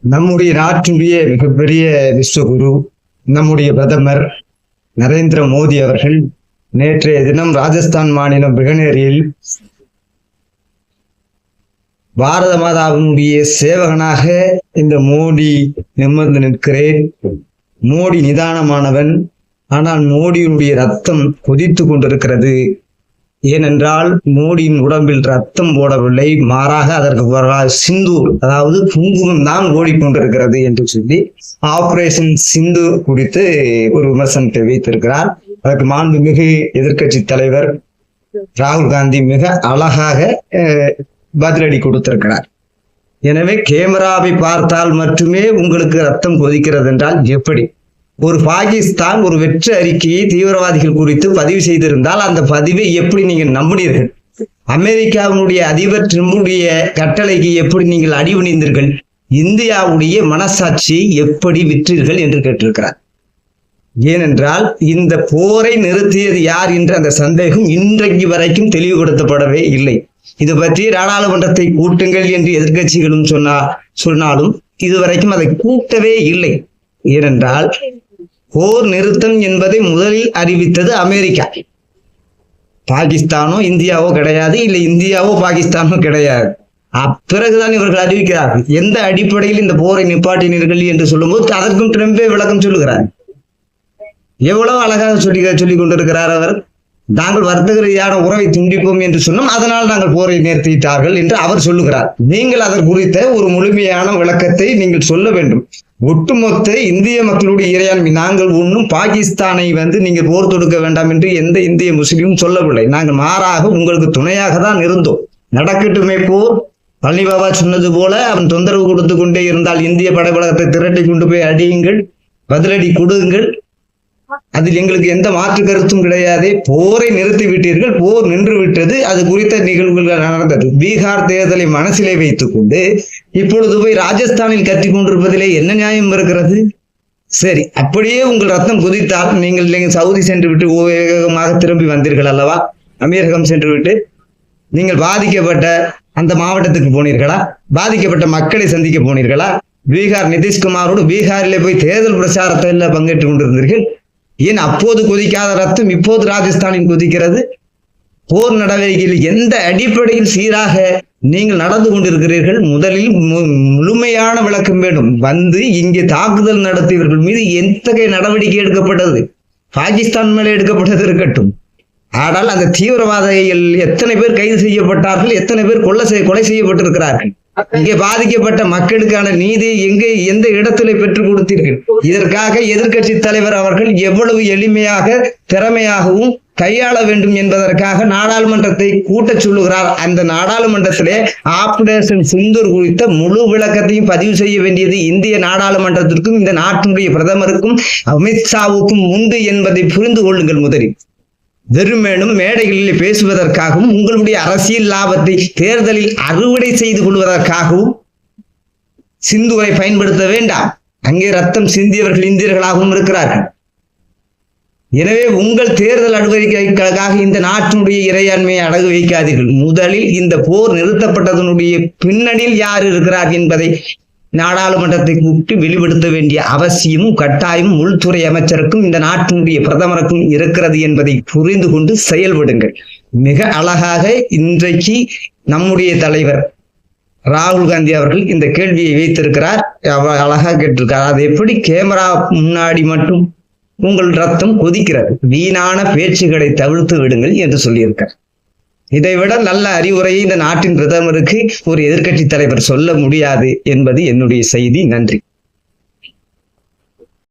நம்முடைய நாட்டுடைய மிகப்பெரிய விஸ்வகுரு நம்முடைய பிரதமர் நரேந்திர மோடி அவர்கள் நேற்றைய தினம் ராஜஸ்தான் மாநிலம் பிகனேரியில் பாரத மாதாவினுடைய சேவகனாக இந்த மோடி நிமிர்ந்து நிற்கிறேன். மோடி நிதானமானவன். ஆனால் மோடியினுடைய ரத்தம் கொதித்து கொண்டிருக்கிறது. ஏனென்றால் மோடியின் உடம்பில் ரத்தம் போடவில்லை மாறாக அதற்கு பதிலாக சிந்தூர் அதாவது குங்குமம் தான் ஓடிக்கொண்டிருக்கிறது என்று சொல்லி ஆபரேஷன் சிந்து குறித்து ஒரு விமர்சனத்தை வைத்திருக்கிறார். அதற்கு மாண்புமிகு எதிர்க்கட்சி தலைவர் ராகுல் காந்தி மிக அழகாக பதிலடி கொடுத்திருக்கிறார். எனவே கேமராவை பார்த்தால் மட்டுமே உங்களுக்கு ரத்தம் கொதிக்கிறது என்றால் எப்படி? ஒரு பாகிஸ்தான் ஒரு வெற்று அறிக்கையை தீவிரவாதிகள் குறித்து பதிவு செய்திருந்தால் அந்த பதிவை எப்படி நீங்கள் நம்பினீர்கள்? அமெரிக்காவினுடைய அதிபர் ட்ரம்புடைய கட்டளைக்கு எப்படி நீங்கள் அடிபணிந்தீர்கள்? இந்தியாவுடைய மனசாட்சியை எப்படி விற்றீர்கள் என்று கேட்டிருக்கிறார். ஏனென்றால் இந்த போரை நிறுத்தியது யார் என்ற அந்த சந்தேகம் இன்றைக்கு வரைக்கும் தெளிவுபடுத்தப்படவே இல்லை. இது பற்றி நாடாளுமன்றத்தை கூட்டுங்கள் என்று எதிர்க்கட்சிகளும் சொன்னா சொன்னாலும் இதுவரைக்கும் அதை கூட்டவே இல்லை. ஏனென்றால் போர் நிறுத்தம் என்பதை முதலில் அறிவித்தது அமெரிக்கா. பாகிஸ்தானோ இந்தியாவோ கிடையாது இல்லை இந்தியாவோ பாகிஸ்தானோ கிடையாது. அப்பிறகுதான் இவர்கள் அறிவிக்கிறார்கள். எந்த அடிப்படையில் இந்த போரை நிப்பாட்டினீர்கள் என்று சொல்லும்போது அதற்கும் ட்ரம்பே விளக்கம் சொல்லுகிறார். எவ்வளவு அழகாக சொல்லி சொல்லிக் கொண்டிருக்கிறார் அவர். நாங்கள் வர்த்தக ரீதியான உறவை துண்டிப்போம் என்று சொன்னோம். அதனால் நாங்கள் போரை நிறுத்திவிட்டார்கள் என்று அவர் சொல்லுகிறார். நீங்கள் அதற்கு குறித்த ஒரு முழுமையான விளக்கத்தை நீங்கள் சொல்ல வேண்டும். ஒட்டுமொத்த இந்திய மக்களுடைய இறையாண்மை நாங்கள் ஒன்றும் பாகிஸ்தானை வந்து நீங்கள் போர் தொடுக்க வேண்டாம் என்று எந்த இந்திய முஸ்லீமும் சொல்லவில்லை. நாங்கள் மாறாக உங்களுக்கு துணையாக தான் இருந்தோம். நடக்கட்டுமே போர். பழனி பாபா சொன்னது போல அவன் தொந்தரவு கொடுத்து கொண்டே இருந்தால் இந்திய படைபலகத்தை திரட்டி கொண்டு போய் அடியுங்கள் பதிலடி கொடுங்கள். அதில் எங்களுக்கு எந்த மாற்று கருத்தும் கிடையாது. போரை நிறுத்தி விட்டீர்கள் போர் நின்று விட்டது. அது குறித்த நிகழ்வுகள் நடந்தது. பீகார் தேர்தலை மனசிலே வைத்துக் கொண்டு இப்பொழுது போய் ராஜஸ்தானில் கத்திக் கொண்டிருப்பதிலே என்ன நியாயம் இருக்கிறது? சரி அப்படியே உங்கள் ரத்தம் குதித்தால் நீங்கள் நீங்கள் சவுதி சென்று விட்டு வேகமாக திரும்பி வந்தீர்கள் அல்லவா? அமீரகம் சென்று விட்டு நீங்கள் பாதிக்கப்பட்ட அந்த மாவட்டத்துக்கு போனீர்களா? பாதிக்கப்பட்ட மக்களை சந்திக்க போனீர்களா? பீகார் நிதிஷ்குமாரோடு பீகாரிலே போய் தேர்தல் பிரச்சாரத்தில் பங்கேற்றுக் கொண்டிருந்தீர்கள். ஏன் அப்போது கொதிக்காத ரத்தம் இப்போது ராஜஸ்தானில் கொதிக்கிறது? போர் நடவடிக்கையில் எந்த அடிப்படையில் சீராக நீங்கள் நடந்து கொண்டிருக்கிறீர்கள்? முதலில் மு- முழுமையான விளக்கம் வேண்டும். வந்து இங்கே தாக்குதல் நடத்தியவர்கள் மீது எத்தகைய நடவடிக்கை எடுக்கப்பட்டது? பாகிஸ்தான் மேலே எடுக்கப்பட்டது இருக்கட்டும். ஆனால் அந்த தீவிரவாதிகள் எத்தனை பேர் கைது செய்யப்பட்டார்கள்? எத்தனை பேர் கொலை செய்ய கொலை செய்யப்பட்டிருக்கிறார்கள்? இங்கே பாதிக்கப்பட்ட மக்களுக்கான நீதி எங்கே எந்த இடத்துல பெற்றுக் கொடுத்தீர்கள்? இதற்காக எதிர்கட்சி தலைவர் அவர்கள் எவ்வளவு எளிமையாக திறமையாகவும் கையாள வேண்டும் என்பதற்காக நாடாளுமன்றத்தை கூட்டச் சொல்லுகிறார். அந்த நாடாளுமன்றத்திலே ஆபரேஷன் சுந்தர் குறித்த முழு விளக்கத்தையும் பதிவு செய்ய வேண்டியது இந்திய நாடாளுமன்றத்திற்கும் இந்த நாட்டினுடைய பிரதமருக்கும் அமித்ஷாவுக்கும் உண்டு என்பதை புரிந்து கொள்ளுங்கள் முதலில். வெறுமேனும் மேடைகளில் பேசுவதற்காகவும் உங்களுடைய அரசியல் லாபத்தை தேர்தலில் அறுவடை செய்து கொள்வதற்காகவும் சிந்துவை பயன்படுத்த வேண்டாம். அங்கே ரத்தம் சிந்தியவர்கள் இந்தியர்களாகவும் இருக்கிறார்கள். எனவே உங்கள் தேர்தல் நடவடிக்கைகளுக்காக இந்த நாட்டினுடைய இறையாண்மையை அடகு வைக்காதீர்கள். முதலில் இந்த போர் நிறுத்தப்பட்டதனுடைய பின்னணியில் யார் இருக்கிறார் என்பதை நாடாளுமன்றத்தை கூப்பிட்டு வெளிப்படுத்த வேண்டிய அவசியமும் கட்டாயமும் உள்துறை அமைச்சருக்கும் இந்த நாட்டினுடைய பிரதமருக்கும் இருக்கிறது என்பதை புரிந்து கொண்டு செயல்படுங்கள். மிக அழகாக இன்றைக்கு நம்முடைய தலைவர் ராகுல் காந்தி அவர்கள் இந்த கேள்வியை வைத்திருக்கிறார். அவர் அழகா கேட்டிருக்கார். அது எப்படி கேமரா முன்னாடி மட்டும் உங்கள் ரத்தம் கொதிக்கிறது? வீணான பேச்சுகளை தவிர்த்து விடுங்கள் என்று சொல்லியிருக்கார் இதைவிட நல்ல அறிவுரையை இந்த நாட்டின் பிரதமருக்கு ஒரு எதிர்க்கட்சி தலைவர் சொல்ல முடியாது என்பது என்னுடைய செய்தி. நன்றி.